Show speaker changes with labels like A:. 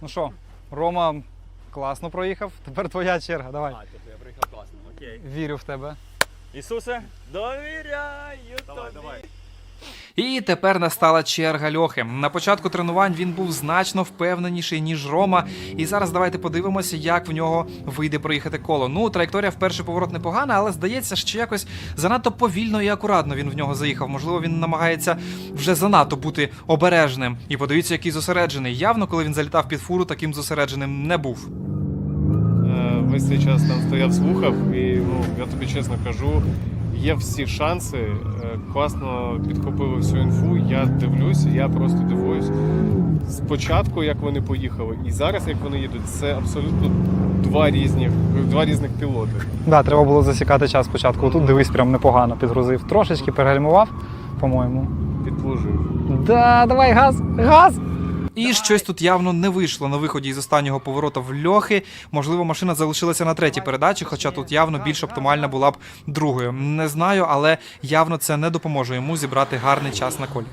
A: Ну що, Рома класно проїхав. Тепер твоя черга. Давай.
B: А, тобто я приїхав класно. Окей.
A: Вірю в тебе.
B: Ісусе, довіряю
C: Давай,
B: тобі.
C: давай.
A: І тепер настала черга Льохи. На початку тренувань він був значно впевненіший, ніж Рома. І зараз давайте подивимося, як в нього вийде проїхати коло. Ну, траєкторія в перший поворот непогана, але здається, що якось занадто повільно і акуратно він в нього заїхав. Можливо, він намагається вже занадто бути обережним. І подивіться, який зосереджений. Явно, коли він залітав під фуру, таким зосередженим не був.
C: Е, Весь цей час там стояв, слухав, і ну, я тобі чесно кажу, є всі шанси. е, Класно підхопили всю інфу. Я дивлюсь, я просто дивуюсь. Спочатку, як вони поїхали, і зараз, як вони їдуть, це абсолютно два різних, два різних пілоти.
A: Да, треба було засікати час спочатку. Тут дивись, прям непогано підгрузив. Трошечки перегальмував, по-моєму.
C: Підложив.
A: Да, давай газ, газ. І щось тут явно не вийшло на виході із останнього поворота в льохи. Можливо, машина залишилася на третій передачі, хоча тут явно більш оптимальна була б другою. Не знаю, але явно це не допоможе йому зібрати гарний час на колі.